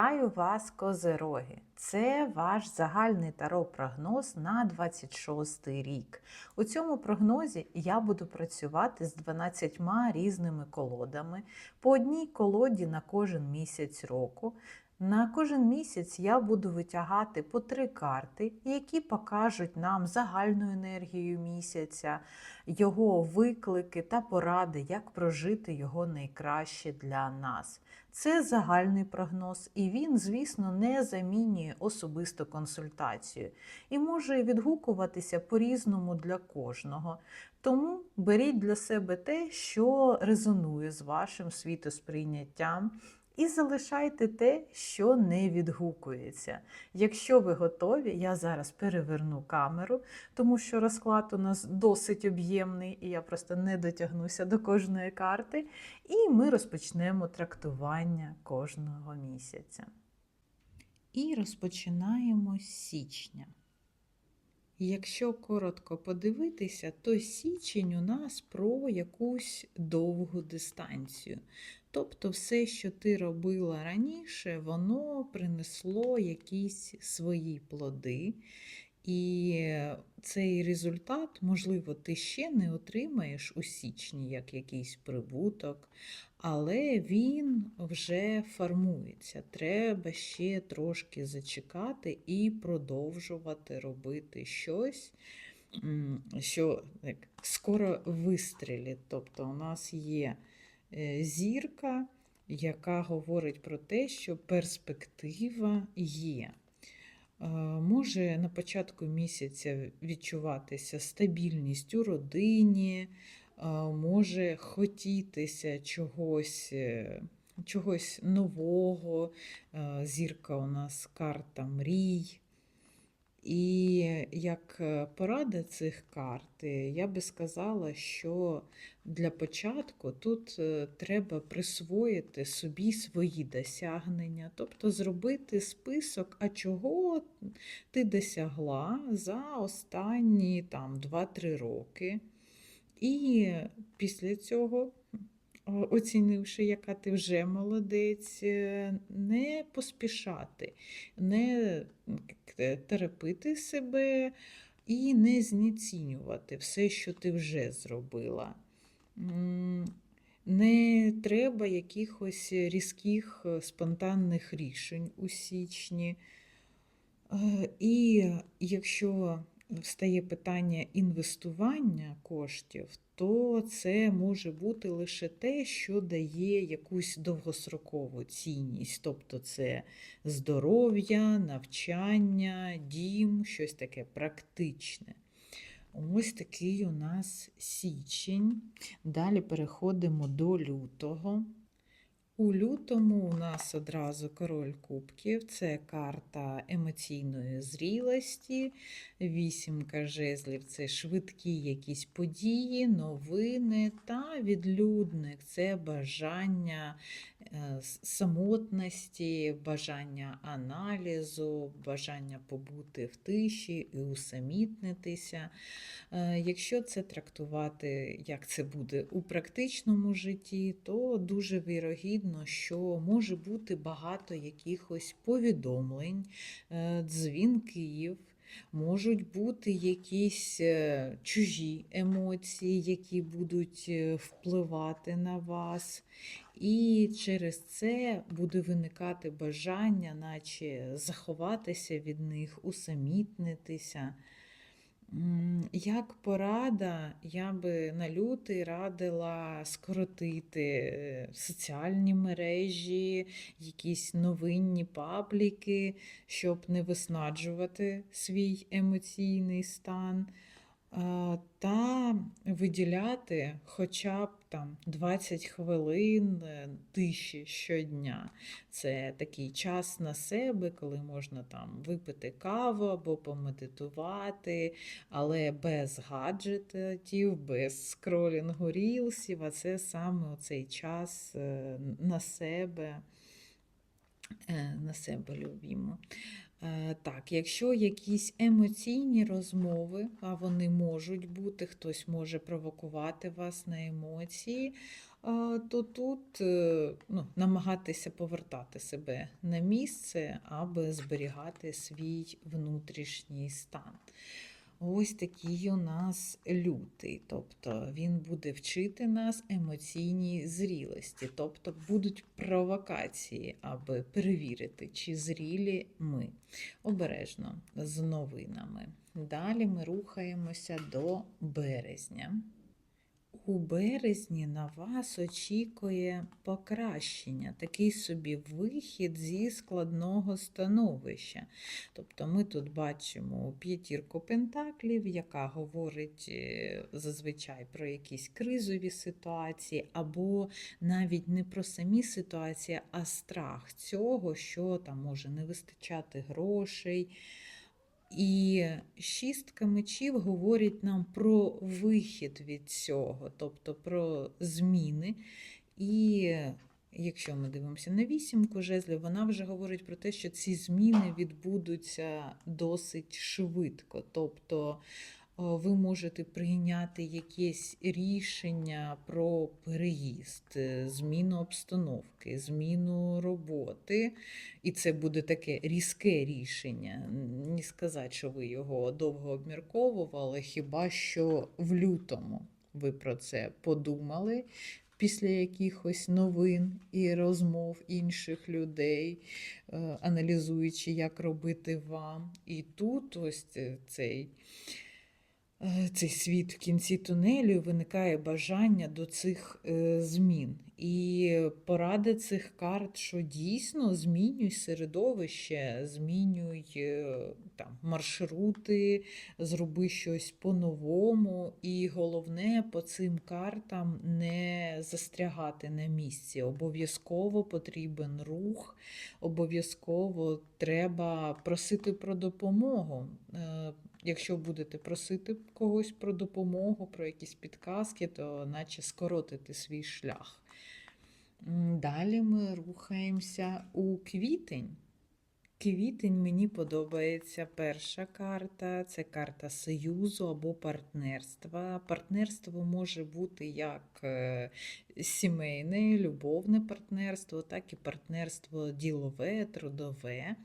Вітаю вас, козероги! Це ваш загальний таро-прогноз на 26 рік. У цьому прогнозі я буду працювати з 12 різними колодами, по одній колоді на кожен місяць року. На кожен місяць я буду витягати по три карти, які покажуть нам загальну енергію місяця, його виклики та поради, як прожити його найкраще для нас. Це загальний прогноз, і він, звісно, не замінює особисту консультацію і може відгукуватися по-різному для кожного. Тому беріть для себе те, що резонує з вашим світосприйняттям. І залишайте те, що не відгукується. Якщо ви готові, я зараз переверну камеру, тому що розклад у нас досить об'ємний, і я просто не дотягнуся до кожної карти. І ми розпочнемо трактування кожного місяця. І розпочинаємо з січня. Якщо коротко подивитися, то січень у нас про якусь довгу дистанцію. Тобто все, що ти робила раніше, воно принесло якісь свої плоди. І цей результат, можливо, ти ще не отримаєш у січні як якийсь прибуток, але він вже формується. Треба ще трошки зачекати і продовжувати робити щось, що скоро вистрілить. Тобто у нас є зірка, яка говорить про те, що перспектива є. Е, Може на початку місяця відчуватися стабільність у родині, е, може хотітися чогось, е, чогось нового. Е, Зірка у нас карта мрій. І як е, порада цих карт, е, я би сказала, що для початку тут е, треба присвоїти собі свої досягнення, тобто зробити список, а чого ти досягла за останні там 2-3 роки. І після цього, оцінивши, яка ти вже молодець, е, не поспішати, не е, терапити себе і не знецінювати все, що ти вже зробила. Не треба якихось різких е, спонтанних рішень у січні. Е, І якщо встає питання інвестування коштів, то це може бути лише те, що дає якусь довгострокову цінність. Тобто це здоров'я, навчання, дім, щось таке практичне. Ось такий у нас січень. Далі переходимо до лютого. У лютому у нас одразу король кубків, це карта емоційної зрілості, вісімка жезлів це швидкі якісь події, новини та відлюдник це бажання самотності, бажання аналізу, бажання побути в тиші і усамітнитися. Е, Якщо це трактувати, як це буде у практичному житті, то дуже вірогідно, що може бути багато якихось повідомлень, е, дзвінків. Можуть бути якісь е, чужі емоції, які будуть е, впливати на вас, і через це буде виникати бажання, наче заховатися від них, усамітнитися. Як порада, я би на лютий радила скоротити е, соціальні мережі, якісь новинні пабліки, щоб не виснаджувати свій емоційний стан, та виділяти хоча б там 20 хвилин е, тиші щодня. Це такий час на себе, коли можна там випити каву або помедитувати, але без гаджетів, без скролінгу рілсів, а це саме цей час е, на себе, е, на себе любімо. Е, Так, якщо якісь емоційні розмови, а вони можуть бути, хтось може провокувати вас на емоції, то тут е, ну, намагатися повертати себе на місце, аби зберігати свій внутрішній стан. Ось такий у нас лютий, тобто він буде вчити нас емоційній зрілості, тобто будуть провокації, аби перевірити, чи зрілі ми. Обережно з новинами. Далі ми рухаємося до березня. У березні на вас очікує покращення, такий собі вихід зі складного становища. Тобто ми тут бачимо п'ятірку пентаклів, яка говорить е, зазвичай про якісь кризові ситуації, або навіть не про самі ситуації, а страх цього, що там може не вистачати грошей. І шістка мечів говорить нам про вихід від цього, тобто про зміни. І якщо ми дивимося на вісімку жезлів, вона вже говорить про те, що ці зміни відбудуться досить швидко. Тобто ви можете прийняти якесь рішення про переїзд, е, зміну обстановки, зміну роботи, і це буде таке різке рішення. Не сказати, що ви його довго обмірковували, хіба що в лютому ви про це подумали. Після якихось новин і розмов інших людей, е, аналізуючи, як робити вам. І тут ось е, цей е, цей світ в кінці тунелю виникає бажання до цих е, змін. І порада цих карт, що дійсно змінюй середовище, змінюй е, там, маршрути, зроби щось по-новому. І головне по цим картам не застрягати на місці. Обов'язково потрібен рух, обов'язково треба просити про допомогу. Якщо будете просити когось про допомогу, про якісь підказки, то наче скоротити свій шлях. Далі ми рухаємося у квітень. Квітень мені подобається перша карта це карта союзу або партнерства. Партнерство може бути як е, сімейне, любовне партнерство, так і партнерство ділове, трудове.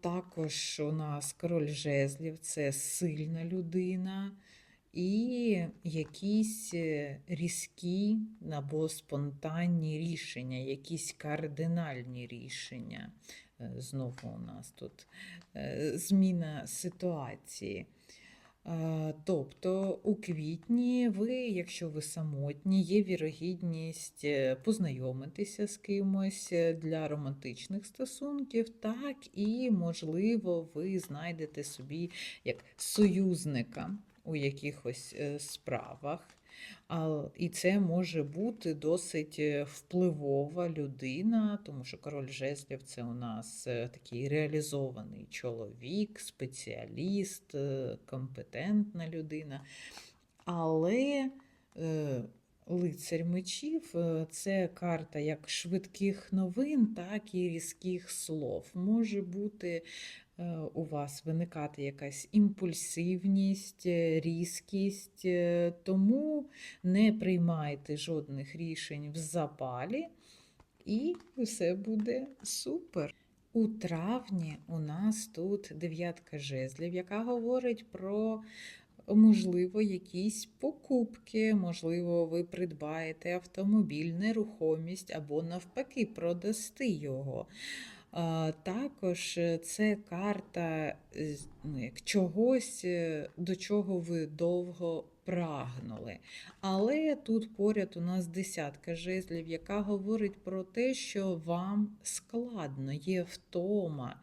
Також у нас король жезлів це сильна людина, і якісь е, різкі або спонтанні рішення, якісь кардинальні рішення. Е, Знову у нас тут е, зміна ситуації. Е, Тобто у квітні ви, якщо ви самотні, є вірогідність е, познайомитися з кимось е, для романтичних стосунків, так і, можливо, ви знайдете собі як союзника у якихось справах. І це може бути досить е, впливова людина, тому що король жезлів це у нас е, такий реалізований чоловік, спеціаліст, е, компетентна людина. Але лицар мечів е, це карта як швидких новин, так і різких слов. Може бути е, у вас виникати якась імпульсивність, е, різкість, тому не приймайте жодних рішень в запалі, і все буде супер. У травні у нас тут дев'ятка жезлів, яка говорить про можливо, якісь покупки, можливо, ви придбаєте автомобіль, нерухомість або навпаки продасти його. Також е, це карта е, ну, як чогось, е, до чого ви довго прагнули. Але тут поряд у нас десятка жезлів, яка говорить про те, що вам складно, є втома.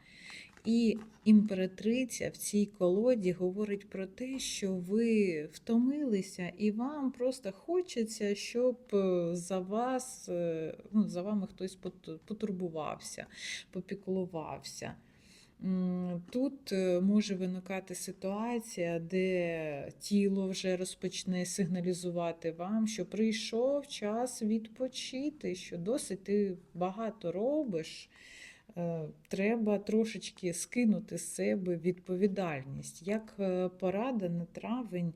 І імператриця в цій колоді говорить про те, що ви втомилися, і вам просто хочеться, щоб е, за вас, е, ну, за вами хтось пот- потурбувався, попіклувався. Тут е, може виникати ситуація, де тіло вже розпочне сигналізувати вам, що прийшов час відпочити, що досить ти багато робиш треба трошечки скинути з себе відповідальність. Як е, порада на травень,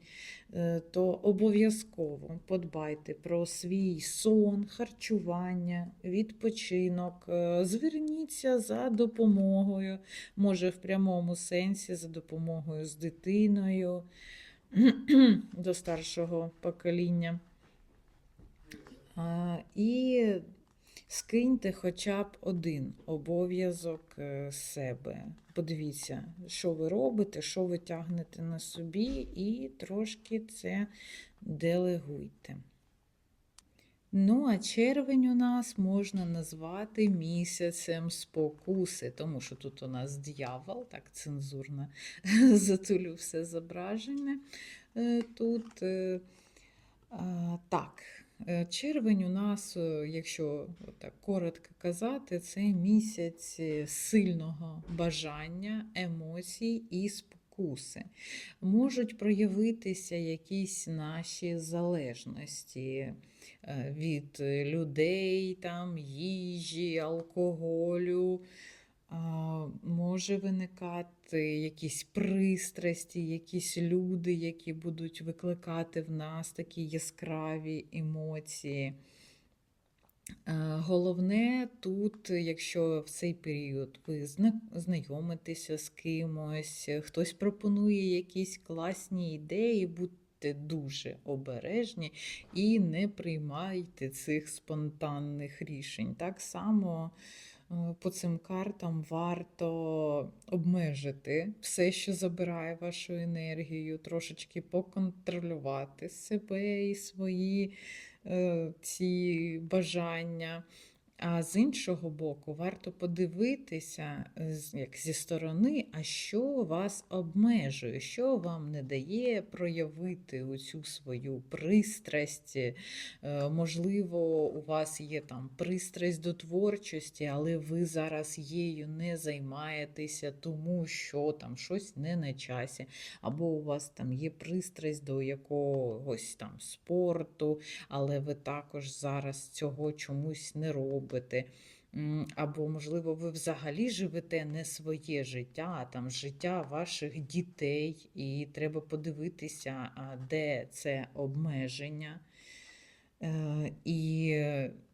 е, то обов'язково подбайте про свій сон, харчування, відпочинок. Е, Зверніться за допомогою, може, в прямому сенсі, за допомогою з дитиною до старшого покоління. І скиньте хоча б один обов'язок е, з себе. Подивіться, що ви робите, що ви тягнете на собі, і трошки це делегуйте. Ну, а червень у нас можна назвати місяцем спокуси, тому що тут у нас дьявол, так цензурно затулю все зображення. е, Тут е, так, е, червень у нас, е, якщо так коротко казати, це місяць е, сильного бажання, емоцій і спокуси. Можуть проявитися якісь наші залежності е, від е, людей, там, їжі, алкоголю. Може виникати якісь пристрасті, якісь люди, які будуть викликати в нас такі яскраві емоції. Головне тут, якщо в цей період ви знайомитеся з кимось, хтось пропонує якісь класні ідеї, будьте дуже обережні і не приймайте цих спонтанних рішень. Так само по цим картам варто обмежити все, що забирає вашу енергію, трошечки поконтролювати себе і свої е, ці бажання. А з іншого боку, варто подивитися е, як зі сторони, а що вас обмежує, що вам не дає проявити оцю свою пристрасть. Е, Можливо, у вас є там пристрасть до творчості, але ви зараз її не займаєтеся, тому що там щось не на часі, або у вас там є пристрасть до якогось там спорту, але ви також зараз цього чомусь не робите. М, Або, можливо, ви взагалі живете не своє життя, а там життя ваших дітей, і треба подивитися, де це обмеження. Е, І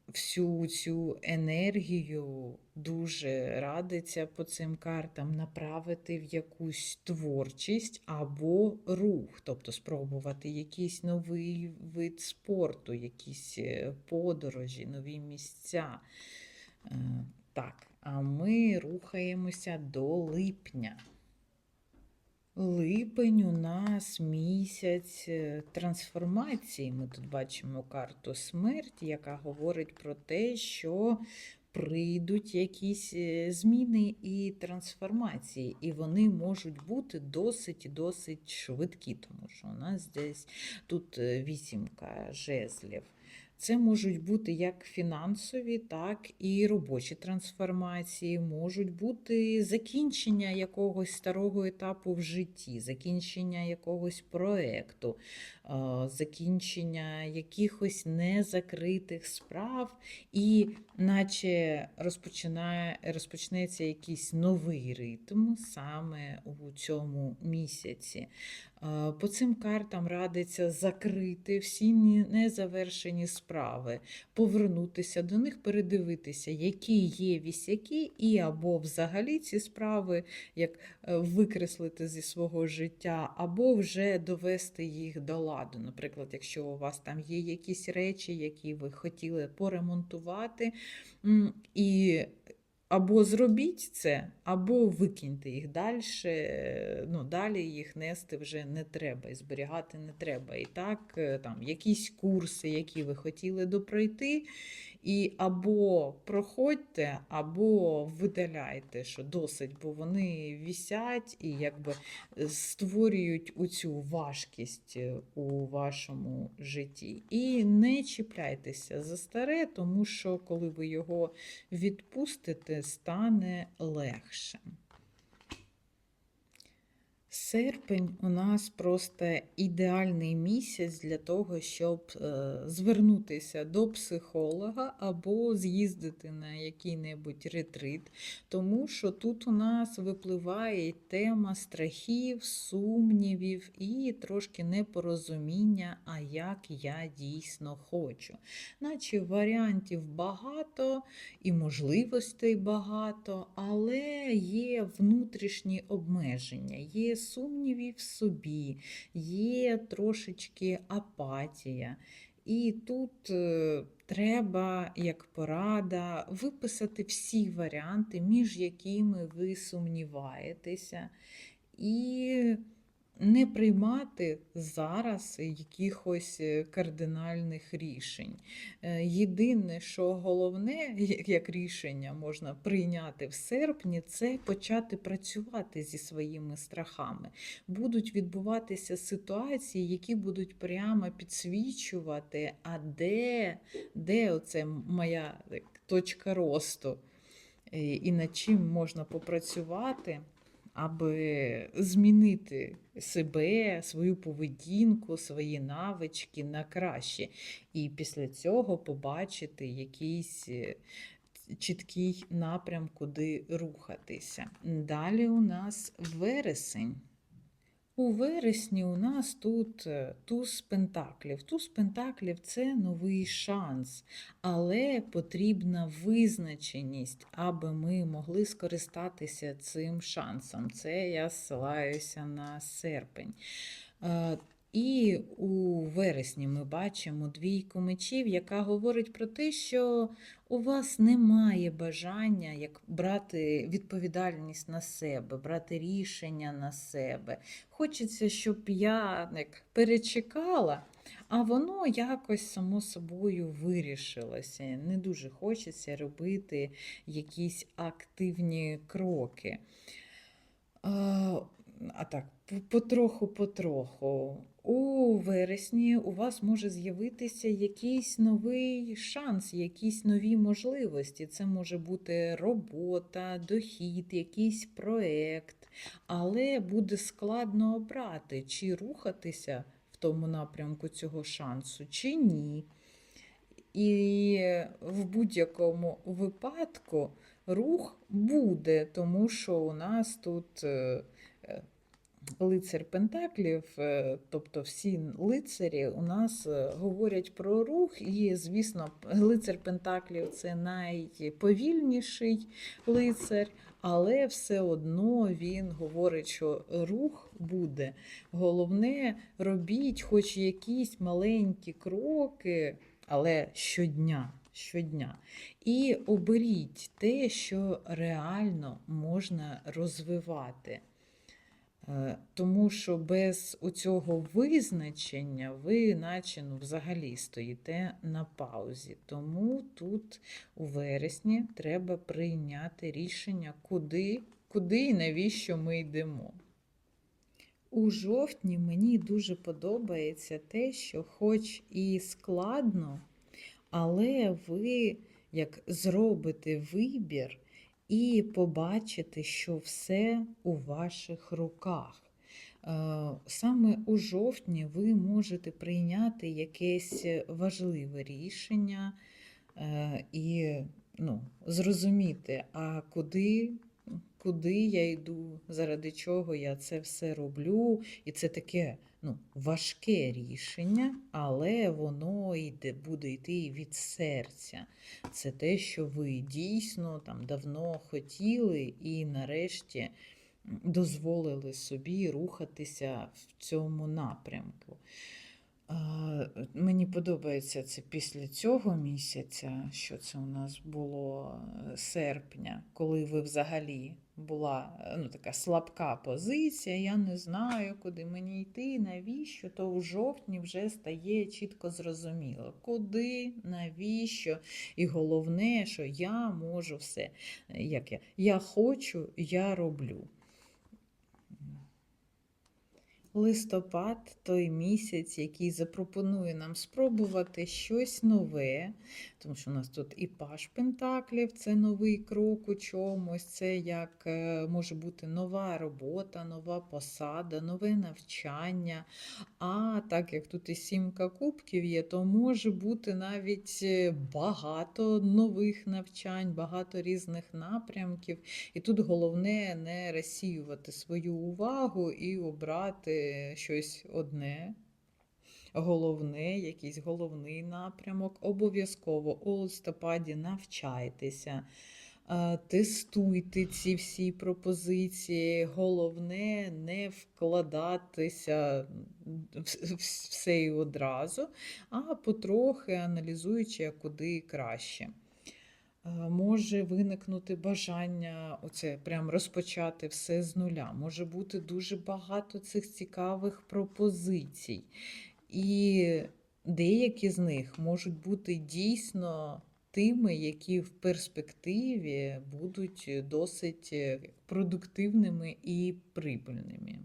всю цю енергію дуже радиться по цим картам направити в якусь творчість або рух, тобто спробувати якийсь новий вид спорту, якісь е, подорожі, нові місця. Е, Так, а ми рухаємося до липня. Липень у нас місяць е, трансформації. Ми тут бачимо карту смерті, яка говорить про те, що прийдуть якісь е, зміни і трансформації, і вони можуть бути досить досить швидкі, тому що у нас десь тут е, вісімка жезлів. Це можуть бути як фінансові, так і робочі трансформації, можуть бути закінчення якогось старого етапу в житті, закінчення якогось проекту, е, закінчення якихось незакритих справ, і наче розпочинає, розпочнеться якийсь новий ритм саме у цьому місяці. Е, По цим картам радиться закрити всі незавершені справи, повернутися до них, передивитися, які є вісяки, і або взагалі ці справи як е, викреслити зі свого життя, або вже довести їх до ладу. Наприклад, якщо у вас там є якісь речі, які ви хотіли поремонтувати, і або зробіть це, або викиньте їх далі. Ну, далі їх нести вже не треба і зберігати не треба. І так, е, там якісь курси, які ви хотіли допройти, і або проходьте, або видаляйте, що досить, бо вони вісять і якби е, створюють оцю важкість е, у вашому житті. І не чіпляйтеся за старе, тому що коли ви його відпустите, стане легше. Серпень у нас просто ідеальний місяць для того, щоб е, звернутися до психолога або з'їздити на який-небудь ретрит, тому що тут у нас випливає тема страхів, сумнівів і трошки непорозуміння, а як я дійсно хочу. Наче варіантів багато і можливостей багато, але є внутрішні обмеження, є сумніви в собі, є трошечки апатія. І тут е, треба, як порада, виписати всі варіанти, між якими ви сумніваєтеся, і не приймати зараз якихось е, кардинальних рішень. Е, Єдине, що головне, як- рішення можна прийняти в серпні, це почати працювати зі своїми страхами. Будуть відбуватися ситуації, які будуть прямо підсвічувати, а де, де оце моя точка росту, е, і над чим можна попрацювати аби змінити себе, свою поведінку, свої навички на краще. І після цього побачити якийсь е, чіткий напрям, куди рухатися. Далі у нас вересень. У вересні у нас тут е, туз пентаклів. Туз пентаклів це новий шанс, але потрібна визначеність, аби ми могли скористатися цим шансом. Це я ссилаюся на серпень. І у вересні ми бачимо двійку мечів, яка говорить про те, що у вас немає бажання як брати відповідальність на себе, брати рішення на себе. Хочеться, щоб я як перечекала, а воно якось само собою вирішилося. Не дуже хочеться робити якісь активні кроки. А так, потроху-потроху. У вересні у вас може з'явитися якийсь новий шанс, якісь нові можливості. Це може бути робота, дохід, якийсь проект, але буде складно обрати, чи рухатися в тому напрямку цього шансу, чи ні. І в будь-якому випадку рух буде, тому що у нас тут е, лицар Пентаклів, е, тобто всі лицарі у нас е, говорять про рух, і, звісно, лицар Пентаклів це найповільніший лицар, але все одно він говорить, що рух буде. Головне, робіть хоч якісь маленькі кроки, але щодня. Щодня. І оберіть те, що реально можна розвивати. Е, Тому що без цього визначення ви, наче ну, взагалі стоїте на паузі. Тому тут у вересні треба прийняти рішення, куди, куди і навіщо ми йдемо. У жовтні мені дуже подобається те, що хоч і складно, але ви як зробите вибір і побачите, що все у ваших руках. Е, Саме у жовтні ви можете прийняти якесь важливе рішення е, і ну, зрозуміти, а куди, куди я йду, заради чого я це все роблю. І це таке ну, важке рішення, але воно йде, буде йти від серця. Це те, що ви дійсно там давно хотіли, і нарешті дозволили собі рухатися в цьому напрямку. Мені подобається це після цього місяця, що це у нас було е, серпня, коли ви взагалі була е, ну, така слабка позиція, я не знаю, куди мені йти, навіщо, то в жовтні вже стає чітко зрозуміло, куди, навіщо. І головне, що я можу все. Як я? я хочу, я роблю. Листопад той місяць, який запропонує нам спробувати щось нове, тому що у нас тут і паш пентаклів, це новий крок у чомусь, це як е, може бути нова робота, нова посада, нове навчання. А так як тут і сімка кубків є, то може бути навіть е, багато нових навчань, багато різних напрямків. І тут головне не розсіювати свою увагу і обрати щось одне, головне, якийсь головний напрямок. Обов'язково у листопаді навчайтеся. е, Тестуйте ці всі пропозиції. Головне не вкладатися все і одразу, а потрохи аналізуючи, куди краще. Е, Може виникнути бажання оце прям розпочати все з нуля. Може бути дуже багато цих цікавих пропозицій. І деякі з них можуть бути дійсно тими, які в перспективі будуть досить е, продуктивними і прибильними.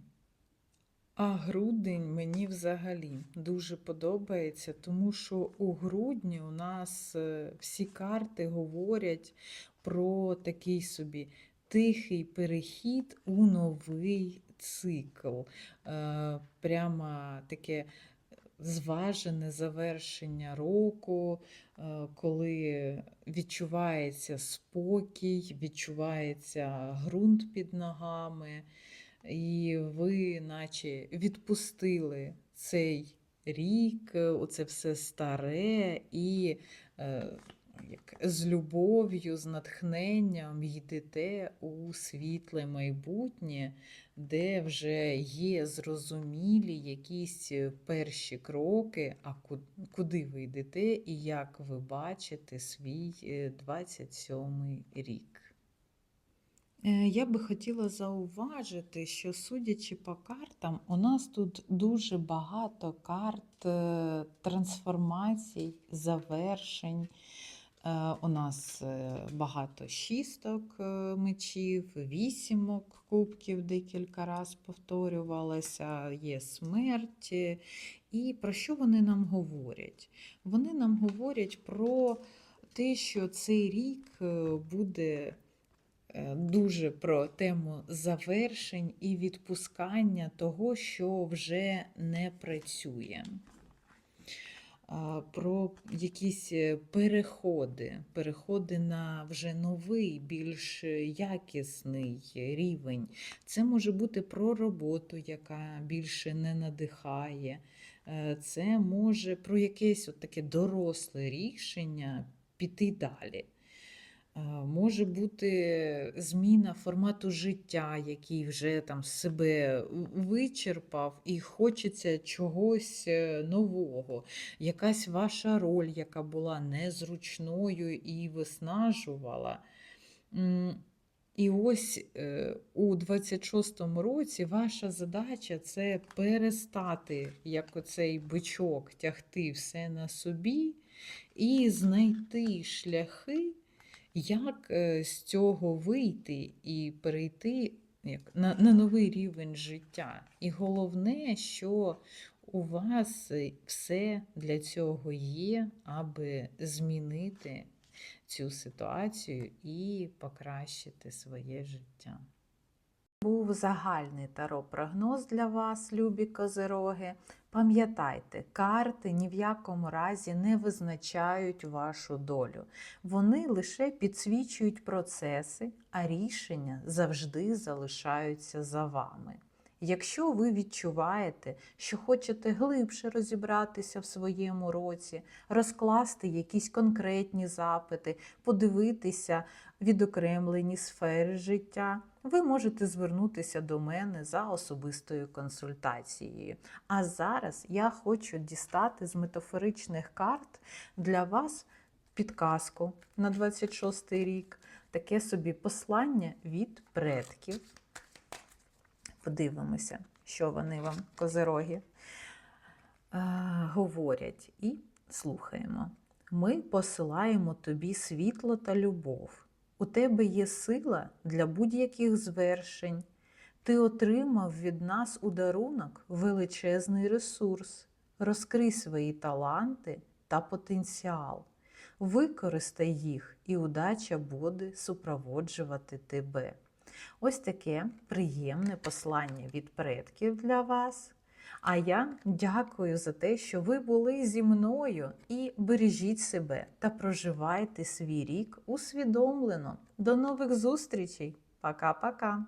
А грудень мені взагалі дуже подобається, тому що у грудні у нас е, всі карти говорять про такий собі тихий перехід у новий цикл. Е, Прямо таке зважене завершення року, е, коли відчувається спокій, відчувається ґрунт під ногами і ви, наче, відпустили цей рік, е, оце все старе, і е, як, з любов'ю, з натхненням йдете у світле майбутнє, де вже є зрозумілі якісь е, перші кроки, а куди ви йдете і як ви бачите свій е, 27 рік. Е, Я би хотіла зауважити, що судячи по картам, у нас тут дуже багато карт е, трансформацій, завершень. Е, У нас багато шісток е, мечів, вісімок кубків декілька разів повторювалося, є смерть. І про що вони нам говорять? Вони нам говорять про те, що цей рік е, буде дуже про тему завершень і відпускання того, що вже не працює. Про якісь е, переходи, переходи на вже новий, більш якісний рівень. Це може бути про роботу, яка більше не надихає. Е, Це може про якесь от таке доросле рішення піти далі. Е, Може бути зміна формату життя, який вже там себе вичерпав, і хочеться чогось е, нового. Якась ваша роль, яка була незручною і виснажувала. І ось е, у 26-му році ваша задача це перестати, як оцей бичок, тягти все на собі і знайти шляхи, як е, з цього вийти і перейти як, на, на новий рівень життя. І головне, що у вас е, все для цього є, аби змінити цю ситуацію і покращити своє життя. Був загальний таро-прогноз для вас, любі козироги. Пам'ятайте, карти ні в якому разі не визначають вашу долю. Вони лише підсвічують процеси, а рішення завжди залишаються за вами. Якщо ви відчуваєте, що хочете глибше розібратися в своєму році, розкласти якісь конкретні запити, подивитися відокремлені сфери життя, ви можете звернутися до мене за особистою консультацією. А зараз я хочу дістати з метафоричних карт для вас підказку на 26 рік, таке собі послання від предків. Подивимося, що вони вам, козероги, е, говорять. І слухаємо. Ми посилаємо тобі світло та любов. У тебе є сила для будь-яких звершень. Ти отримав від нас у дарунок величезний ресурс. Розкрий свої таланти та потенціал. Використай їх, і удача буде супроводжувати тебе. Ось таке приємне послання від предків для вас. А я дякую за те, що ви були зі мною і бережіть себе та проживайте свій рік усвідомлено. До нових зустрічей! Пока-пока!